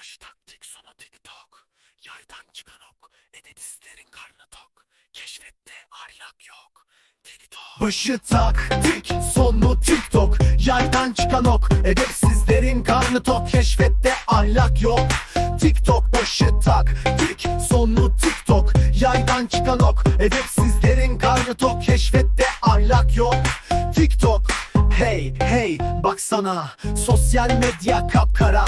Başı taktik sonu TikTok. Yaydan çıkan ok. Edetistlerin karnı tok. Keşfette ahlak yok. TikTok. Başı taktik sonu TikTok Yaydan çıkan ok Edepsizlerin karnı tok Keşfette ahlak yok TikTok başı taktik sonu TikTok Yaydan çıkan ok Edepsizlerin karnı tok Keşfette ahlak yok TikTok Hey hey baksana Sosyal medya kapkara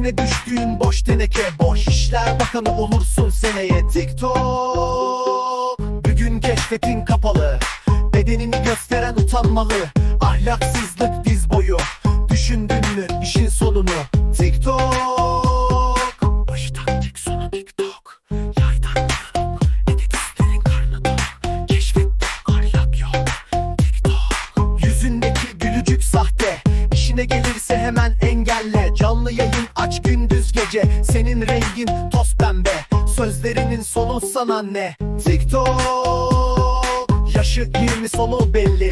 İçine düştüğün boş teneke Boş işler bakanı olursun seneye TikTok Bugün keşfetin kapalı Bedenini gösteren utanmalı Ahlaksızlık diz boyu Düşündün mü işin sonunu TikTok Başı taktik sonu TikTok. Yaydan ok. Edetistlerin karnı tok. Keşfette ahlak yok. TikTok. Yüzündeki gülücük sahte İşine gelirse hemen engelle Canlı yayın. Aç gündüz gece Senin rengin toz pembe. Sözlerinin sonu sana ne? TikTok Yaşı 20 sonu belli.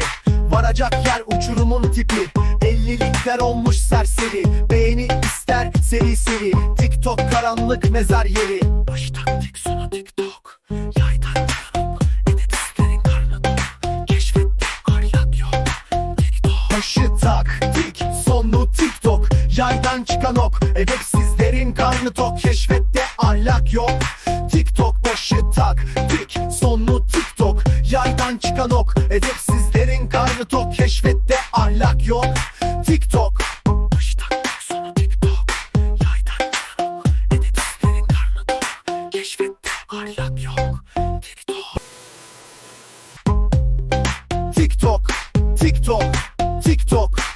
Varacak yer uçurumun tipi. 50'likler olmuş serseri. Beğeni ister seri seri. TikTok karanlık mezar yeri. Başı Cardan çıkan ok. Edepsizlerin karnı tok Keşfette ahlak yok. TikTok başı tak Tik sonlu TikTok. Yaydan çıkan ok. Edepsizlerin karnı tok Keşfette ahlak yok. TikTok Ahlak yok. TikTok. TikTok TikTok TikTok.